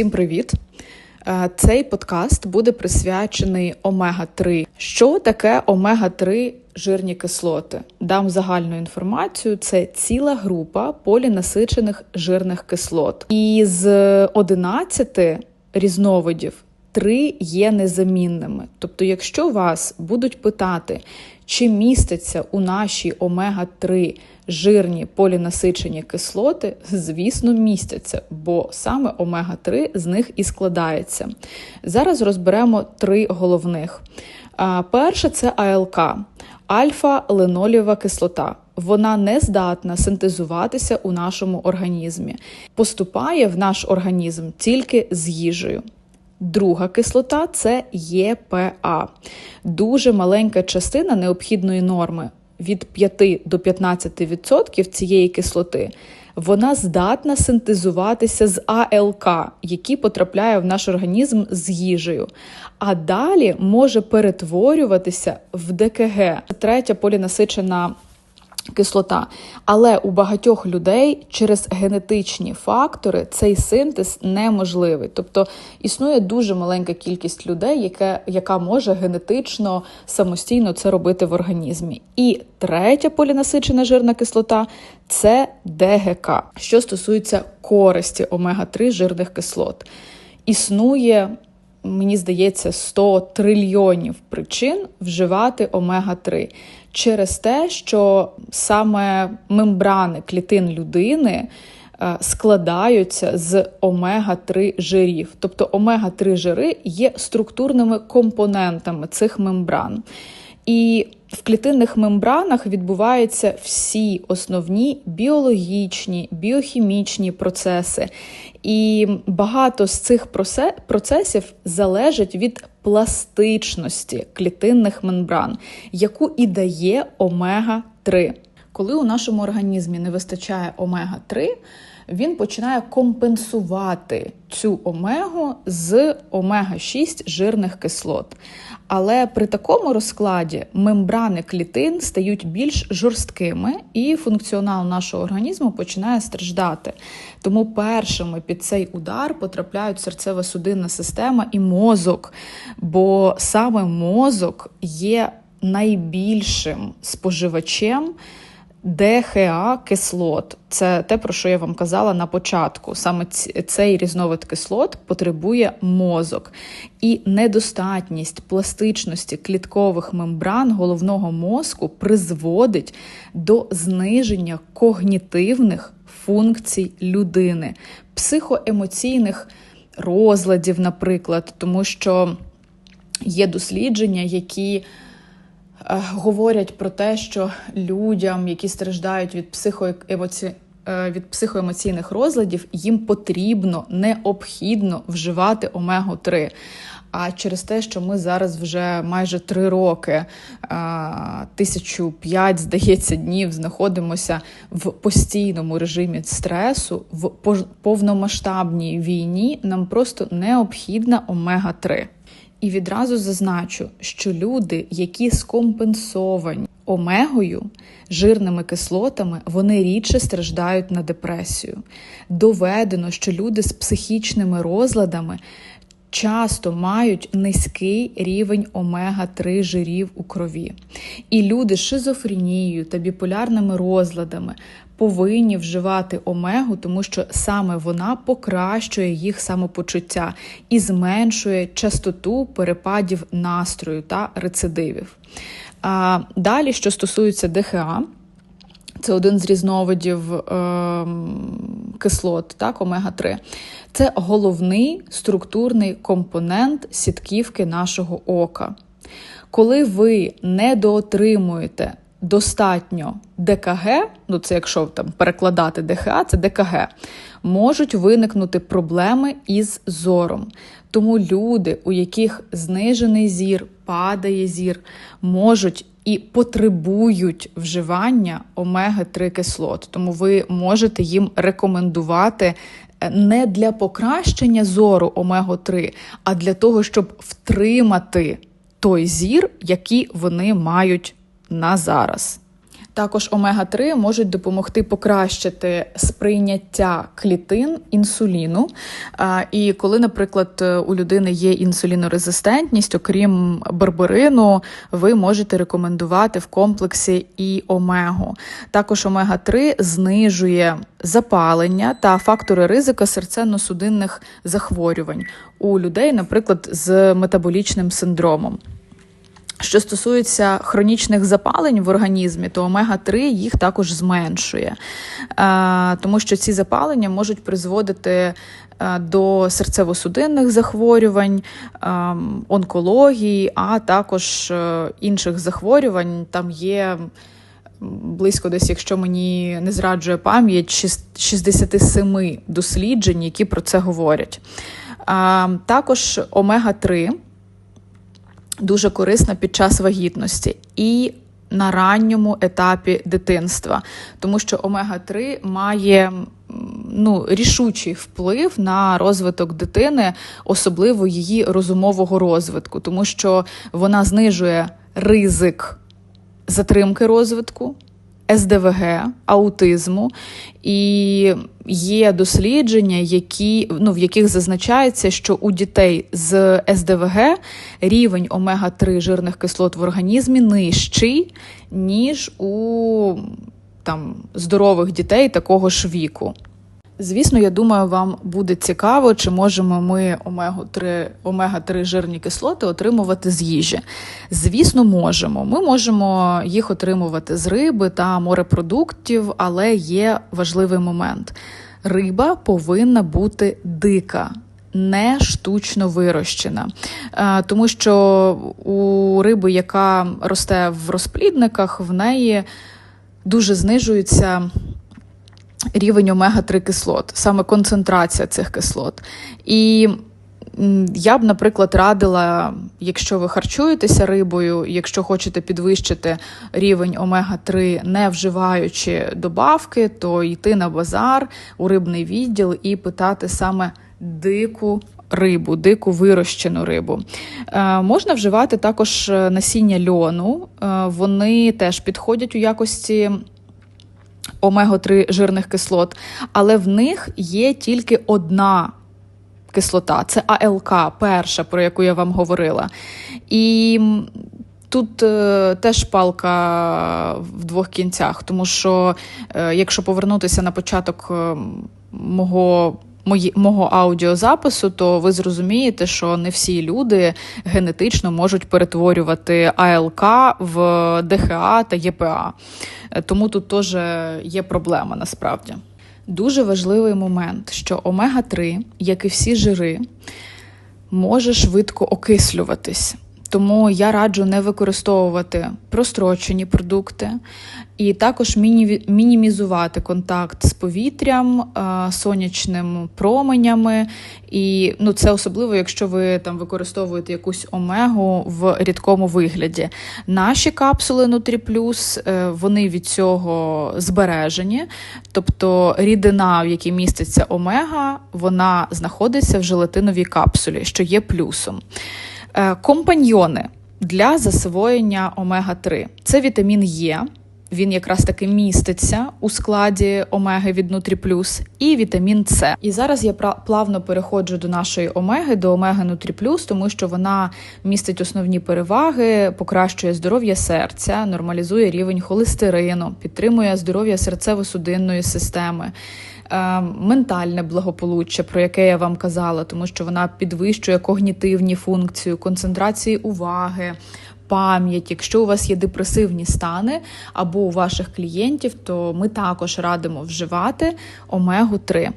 Усім привіт! Е, цей подкаст буде присвячений омега-3. Що таке омега-3 жирні кислоти? Дам загальну інформацію: це ціла група полінасичених жирних кислот. І з 11 різновидів три є незамінними. Тобто, якщо вас будуть питати, чи міститься у нашій омега-3 жирні полінасичені кислоти, звісно, містяться, бо саме омега-3 з них і складається. Зараз розберемо три головних. Перше це АЛК. Альфа-ленолєва кислота. Вона не здатна синтезуватися у нашому організмі, поступає в наш організм тільки з їжею. Друга кислота це ЄПА. Дуже маленька частина необхідної норми від 5 до 15% цієї кислоти. Вона здатна синтезуватися з АЛК, який потрапляє в наш організм з їжею, а далі може перетворюватися в ДКГ. Третя полінасичена кислота. Але у багатьох людей через генетичні фактори цей синтез неможливий. Тобто існує дуже маленька кількість людей, яка, яка може генетично самостійно це робити в організмі. І третя полінасичена жирна кислота це ДГК, що стосується користі омега-3 жирних кислот. Існує мені здається, 100 трильйонів причин вживати омега-3 через те, що саме мембрани клітин людини. Е, складаються з омега-3 жирів, тобто омега-3 жири є структурними компонентами цих мембран. І в клітинних мембранах відбуваються всі основні біологічні, біохімічні процеси. І багато з цих процесів залежить від пластичності клітинних мембран, яку і дає омега-3. Коли у нашому організмі не вистачає омега-3, він починає компенсувати цю омегу з омега-6 жирних кислот. Але при такому розкладі мембрани клітин стають більш жорсткими, і функціонал нашого організму починає страждати. Тому першими під цей удар потрапляють серцево-судинна система і мозок, бо саме мозок є найбільшим споживачем. ДХА кислот це те, про що я вам казала на початку. Саме цей різновид кислот потребує мозок, і недостатність пластичності кліткових мембран головного мозку призводить до зниження когнітивних функцій людини, психоемоційних розладів, наприклад, тому що є дослідження, які говорять про те, що людям, які страждають від психоемоці... Е, від психоемоційних розладів, їм потрібно необхідно вживати омегу 3 а через те, що ми зараз вже майже три роки, е, тисячу п'ять, здається, днів знаходимося в постійному режимі стресу, в повномасштабній війні, нам просто необхідна омега 3 і відразу зазначу, що люди, які скомпенсовані омегою, жирними кислотами, вони рідше страждають на депресію. Доведено, що люди з психічними розладами. Часто мають низький рівень омега-3 жирів у крові. І люди з шизофренією та біполярними розладами повинні вживати омегу, тому що саме вона покращує їх самопочуття і зменшує частоту перепадів настрою та рецидивів. А Далі, що стосується ДХА, це один з різновидів е, кислот, так, омега-3. Це головний структурний компонент сітківки нашого ока. Коли ви недоотримуєте достатньо ДКГ, ну це якщо там перекладати ДХА, це ДКГ, можуть виникнути проблеми із зором. Тому люди, у яких знижений зір, падає зір, можуть і потребують вживання омеги-3 кислот. Тому ви можете їм рекомендувати. Е, не для покращення зору омего 3 а для того, щоб втримати той зір, який вони мають на зараз. Також омега-3 можуть допомогти покращити сприйняття клітин інсуліну. І коли, наприклад, у людини є інсулінорезистентність, окрім берберину, ви можете рекомендувати в комплексі і омегу. Також омега-3 знижує запалення та фактори ризика серценно-судинних захворювань у людей, наприклад, з метаболічним синдромом. Що стосується хронічних запалень в організмі, то омега-3 їх також зменшує, тому що ці запалення можуть призводити до серцево-судинних захворювань, онкології, а також е, інших захворювань. Там є близько десь, якщо мені не зраджує пам'ять, 67 досліджень, які про це говорять. Також омега-3 дуже корисна під час вагітності і на ранньому етапі дитинства, тому що омега-3 має ну, рішучий вплив на розвиток дитини, особливо її розумового розвитку, тому що вона знижує ризик затримки розвитку. СДВГ, аутизму, і є дослідження, які, ну, в яких зазначається, що у дітей з СДВГ рівень омега-3 жирних кислот в організмі нижчий, ніж у там, здорових дітей такого ж віку. Звісно, я думаю, вам буде цікаво, чи можемо ми омегу-3 омега-3 жирні кислоти отримувати з їжі. Звісно, можемо. Ми можемо їх отримувати з риби та морепродуктів, але є важливий момент: риба повинна бути дика. Не штучно вирощена, тому що у риби, яка росте в розплідниках, в неї дуже знижується рівень омега-3 кислот, саме концентрація цих кислот. І я б, наприклад, радила, якщо ви харчуєтеся рибою, якщо хочете підвищити рівень омега-3, не вживаючи добавки, то йти на базар у рибний відділ і питати саме дику рибу, дику вирощену рибу. Е, Можна вживати також насіння льону, е, вони теж підходять у якості омего-3 жирних кислот, але в них є тільки одна кислота це АЛК, перша, про яку я вам говорила. І Тут е, теж палка в двох кінцях, тому що е, якщо повернутися на початок е, мого мої, мого аудіозапису, то ви зрозумієте, що не всі люди генетично можуть перетворювати АЛК в ДХА та ЄПА. Тому тут теж є проблема насправді. Дуже важливий момент, що омега-3, як і всі жири, може швидко окислюватись. Тому я раджу не використовувати прострочені продукти і також мінімізувати контакт з повітрям, сонячними променями. І ну, це особливо, якщо ви там використовуєте якусь омегу в рідкому вигляді. Наші капсули Нутріплюс е, вони від цього збережені, тобто рідина, в якій міститься омега, вона знаходиться в желатиновій капсулі, що є плюсом. Е, компаньйони для засвоєння омега-3 це вітамін Е. Він якраз таки міститься у складі омеги від Нутріплюс і вітамін С. І зараз я плавно переходжу до нашої омеги, до омеги Нутріплюс, тому що вона містить основні переваги, покращує здоров'я серця, нормалізує рівень холестерину, підтримує здоров'я серцево-судинної системи. Е, ментальне благополуччя, про яке я вам казала, тому що вона підвищує когнітивні функції, концентрації уваги. Пам'ять, якщо у вас є депресивні стани або у ваших клієнтів, то ми також радимо вживати омегу 3.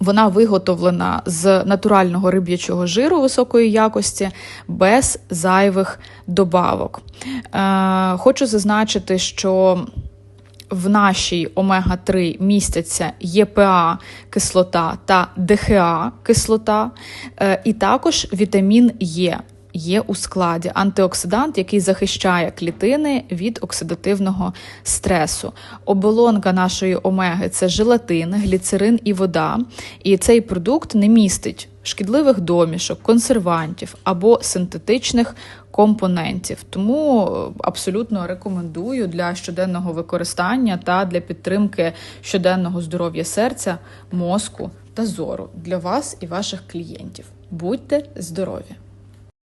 Вона виготовлена з натурального риб'ячого жиру високої якості, без зайвих добавок. Е, Хочу зазначити, що в нашій омега-3 містяться ЄПА кислота та ДХА кислота, е, і також вітамін Е. є у складі антиоксидант, який захищає клітини від оксидативного стресу. Оболонка нашої омеги це желатин, гліцерин і вода. І цей продукт не містить шкідливих домішок, консервантів або синтетичних компонентів. Тому е, абсолютно рекомендую для щоденного використання та для підтримки щоденного здоров'я серця, мозку та зору для вас і ваших клієнтів. Будьте здорові!